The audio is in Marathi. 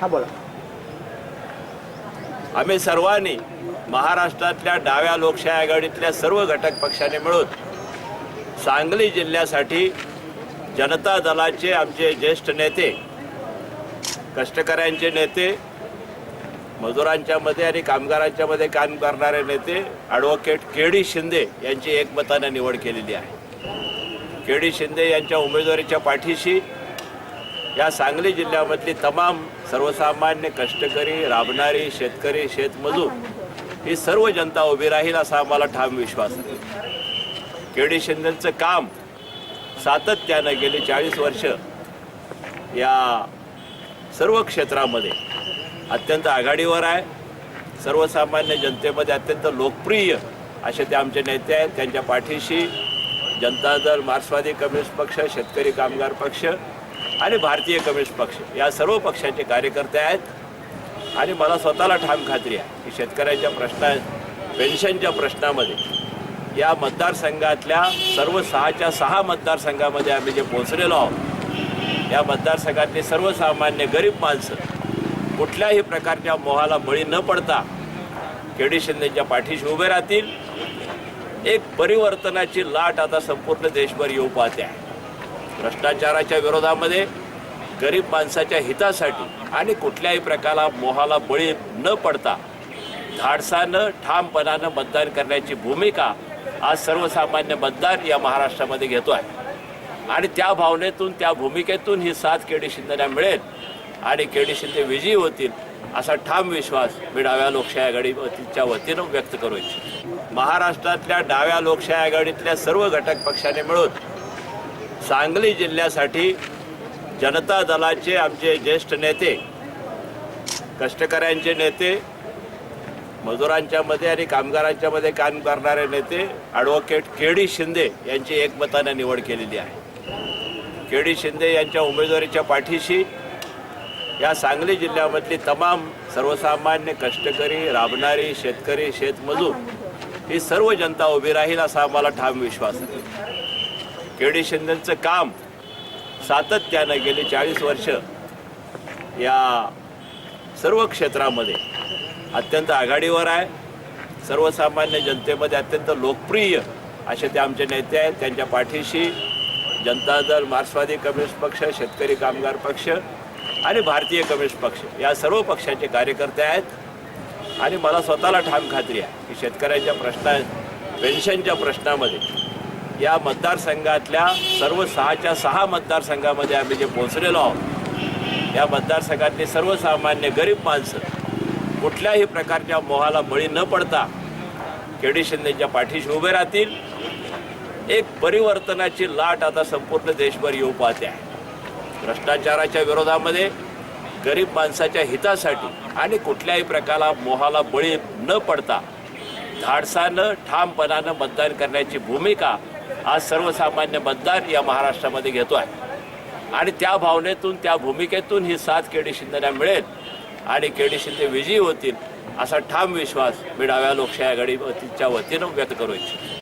हा बोला. आम्ही सर्वांनी महाराष्ट्रातल्या डाव्या लोकशाही आघाडीतल्या सर्व घटक पक्षाने मिळून सांगली जिल्ह्यासाठी जनता दलाचे आमचे ज्येष्ठ नेते कष्टकऱ्यांचे नेते मजुरांच्या मध्ये आणि कामगारांच्या मध्ये काम करणारे नेते ॲडव्होकेट के डी शिंदे यांची एकमताने निवड केलेली आहे. के डी शिंदे यांच्या उमेदवारीच्या पाठीशी या सांगली जिल्ह्यामधली तमाम सर्वसामान्य कष्टकरी राबणारी शेतकरी शेतमजूर ही सर्व जनता उभी राहील असा आम्हाला ठाम विश्वास आहे. केडी शिंदेचं काम सातत्यानं गेली चाळीस वर्ष या सर्व क्षेत्रामध्ये अत्यंत आघाडीवर आहे. सर्वसामान्य जनतेमध्ये अत्यंत लोकप्रिय असे ते आमचे नेते आहेत. त्यांच्या पाठीशी जनता दल मार्क्सवादी कम्युनिस्ट पक्ष शेतकरी कामगार पक्ष आणि भारतीय कम्युनिस्ट पक्ष. या सर्व पक्षाचे कार्यकर्ते आहेत आणि मला स्वतःला ठाम खात्री आहे की शेतकऱ्यांच्या प्रश्ना पेन्शनच्या प्रश्नामध्ये या मतदारसंघातल्या सर्व सहाच्या सहा मतदारसंघामध्ये आम्ही जे पोचलेलो आहोत या मतदारसंघातले सर्वसामान्य गरीब माणसं कुठल्याही प्रकारच्या मोहाला बळी न पडता के डी शिंदेच्या पाठीशी उभे राहतील. एक परिवर्तनाची लाट आता संपूर्ण देशभर येऊ पाहते आहे. भ्रष्टाचाराच्या विरोधामध्ये गरीब माणसाच्या हितासाठी आणि कुठल्याही प्रकारा मोहाला बळी न पडता धाडसानं ठामपणानं मतदान करण्याची भूमिका आज सर्वसामान्य मतदार या महाराष्ट्रामध्ये घेतो आहे. आणि त्या भावनेतून त्या भूमिकेतून ही साथ केडी शिंदेना मिळेल आणि केडी शिंदे विजयी होतील असा ठाम विश्वास मी डाव्या लोकशाही आघाडीच्या वतीनं व्यक्त करू इच्छितो. महाराष्ट्रातल्या डाव्या लोकशाही आघाडीतल्या सर्व घटक पक्षाने मिळून सांगली जिल्ह्यासाठी जनता दलाचे आमचे ज्येष्ठ नेते कष्टकऱ्यांचे नेते मजुरांच्यामध्ये आणि कामगारांच्यामध्ये काम करणारे नेते ॲडव्होकेट के डी शिंदे यांची एकमताने निवड केलेली आहे. के डी शिंदे यांच्या उमेदवारीच्या पाठीशी या सांगली जिल्ह्यामधली तमाम सर्वसामान्य कष्टकरी राबणारी शेतकरी शेतमजूर ही सर्व जनता उभी राहील असा आम्हाला ठाम विश्वास आहे. के डी शिंदेचं काम सातत्यानं गेले चाळीस वर्ष या सर्व क्षेत्रामध्ये अत्यंत आघाडीवर आहे. सर्वसामान्य जनतेमध्ये अत्यंत लोकप्रिय असे ते आमचे नेते आहेत. त्यांच्या पाठीशी जनता दल मार्क्सवादी कम्युनिस्ट पक्ष शेतकरी कामगार पक्ष आणि भारतीय कम्युनिस्ट पक्ष या सर्व पक्षाचे कार्यकर्ते आहेत. आणि मला स्वतःला ठाम खात्री आहे की शेतकऱ्यांच्या प्रश्ना पेन्शनच्या प्रश्नामध्ये या मतदारसंघातल्या सर्व सहाच्या सहा मतदारसंघामध्ये आम्ही जे पोचलेलो आहोत या मतदारसंघातले सर्वसामान्य गरीब माणसं कुठल्याही प्रकारच्या मोहाला बळी न पडता के डी शिंदेच्या पाठीशी उभे राहतील. एक परिवर्तनाची लाट आता संपूर्ण देशभर येऊ पाहते आहे. भ्रष्टाचाराच्या विरोधामध्ये गरीब माणसाच्या हितासाठी आणि कुठल्याही प्रकारा मोहाला बळी न पडता धाडसानं ठामपणानं मतदान करण्याची भूमिका आज सर्वसामान्य मतदार या महाराष्ट्रामध्ये घेतो आहे. आणि त्या भावनेतून त्या भूमिकेतून ही साथ केडी शिंदेना मिळेल आणि केडी शिंदे विजयी होतील असा ठाम विश्वास मी डाव्या लोकशाही आघाडीच्या वतीनं व्यक्त करू इच्छितो.